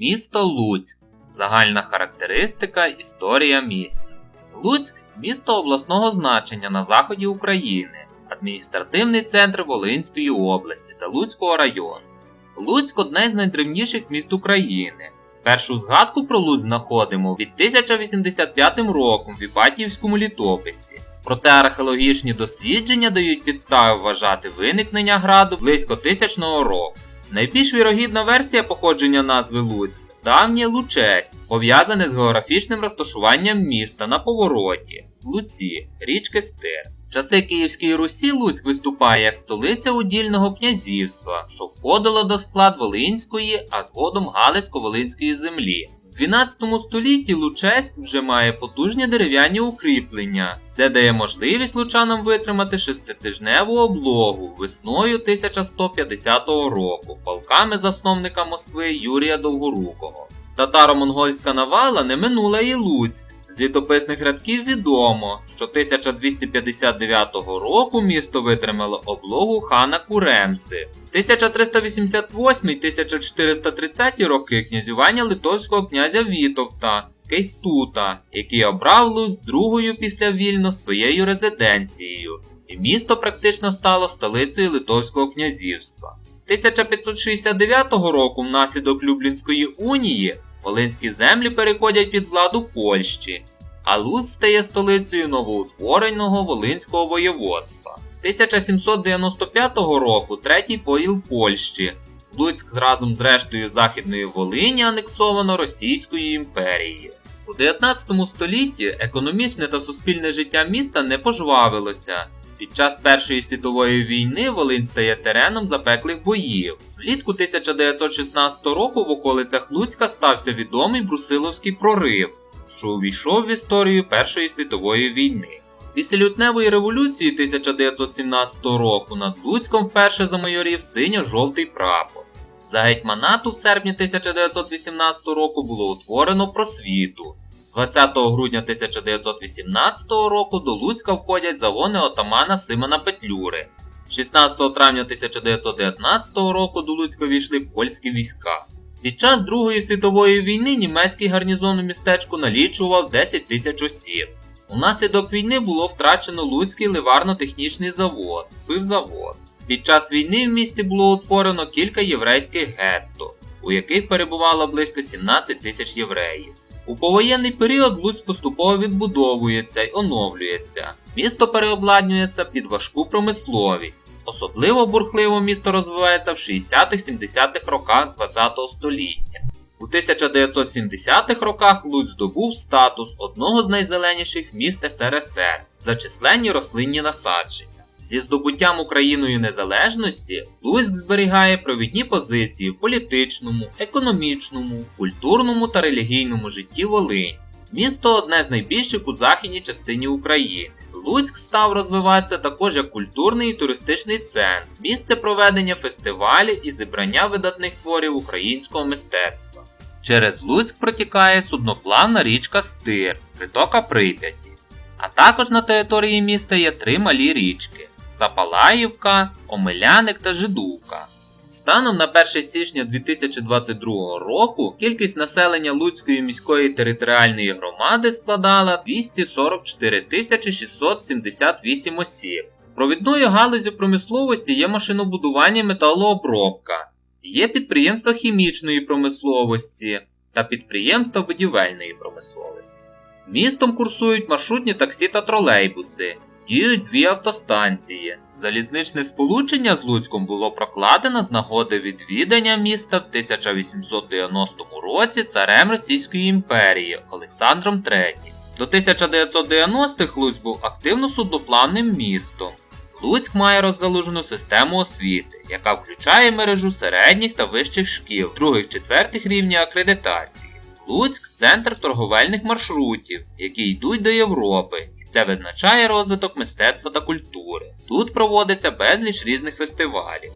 Місто Луцьк. Загальна характеристика, історія міста. Луцьк місто обласного значення на заході України, адміністративний центр Волинської області та Луцького району. Луцьк одне з найдревніших міст України. Першу згадку про Луцьк знаходимо від 1085 роком в Іпатіївському літописі. Проте археологічні дослідження дають підстави вважати виникнення граду близько тисячного року. Найбільш вірогідна версія походження назви Луцьк давнє Лучесь, пов'язане з географічним розташуванням міста на повороті Луці, річки Стир. В часи Київської Русі Луцьк виступає як столиця удільного князівства, що входило до склад Волинської, а згодом Галицько-Волинської землі. В 12 столітті Лучеськ вже має потужні дерев'яні укріплення. Це дає можливість лучанам витримати шеститижневу облогу весною 1150 року полками засновника Москви Юрія Довгорукого. Татаро-монгольська навала не минула і Луцьк. З літописних рядків відомо, що 1259 року місто витримало облогу хана Куремси. 1388-1430 роки князювання литовського князя Вітовта Кейстута, який обрав Луцьк другою після вільно своєю резиденцією, і місто практично стало столицею Литовського князівства. 1569 року внаслідок Люблінської унії Волинські землі переходять під владу Польщі, а Луз стає столицею новоутвореного Волинського воєводства. 1795 року третій поділ Польщі. Луцьк разом з рештою Західної Волині анексовано Російською імперією. У 19 столітті економічне та суспільне життя міста не пожвавилося. Під час Першої світової війни Волинь стає тереном запеклих боїв. Влітку 1916 року в околицях Луцька стався відомий Брусиловський прорив, що увійшов в історію Першої світової війни. Після лютневої революції 1917 року над Луцьком вперше замайорів синьо-жовтий прапор. За гетьманату в серпні 1918 року було утворено просвіту. 20 грудня 1918 року до Луцька входять загони отамана Симона Петлюри. 16 травня 1919 року до Луцька війшли польські війська. Під час Другої світової війни німецький гарнізон у містечку налічував 10 тисяч осіб. Унаслідок війни було втрачено Луцький ливарно-технічний завод, пивзавод. Під час війни в місті було утворено кілька єврейських гетто, у яких перебувало близько 17 тисяч євреїв. У повоєнний період Луцьк поступово відбудовується й оновлюється. Місто переобладнюється під важку промисловість. Особливо бурхливо місто розвивається в 60-70-х роках ХХ століття. У 1970-х роках Луцьк здобув статус одного з найзеленіших міст СРСР за численні рослинні насадження. Зі здобуттям Україною незалежності Луцьк зберігає провідні позиції в політичному, економічному, культурному та релігійному житті Волинь. Місто одне з найбільших у західній частині України. Луцьк став розвиватися також як культурний і туристичний центр, місце проведення фестивалів і зібрання видатних творів українського мистецтва. Через Луцьк протікає судноплавна річка Стир, притока Прип'яті. А також на території міста є три малі річки Запалаївка, Омеляник та Жидувка. Станом на 1 січня 2022 року кількість населення Луцької міської територіальної громади складала 244 678 осіб. Провідною галузю промисловості є машинобудування металообробка, є підприємства хімічної промисловості та підприємства будівельної промисловості. Містом курсують маршрутні таксі та тролейбуси. Діють дві автостанції. Залізничне сполучення з Луцьком було прокладено з нагоди відвідання міста в 1890 році царем Російської імперії Олександром III. До 1990-х Луцьк був активно судноплавним містом. Луцьк має розгалужену систему освіти, яка включає мережу середніх та вищих шкіл, других четвертих рівня акредитації. Луцьк центр торговельних маршрутів, які йдуть до Європи. Це визначає розвиток мистецтва та культури. Тут проводиться безліч різних фестивалів.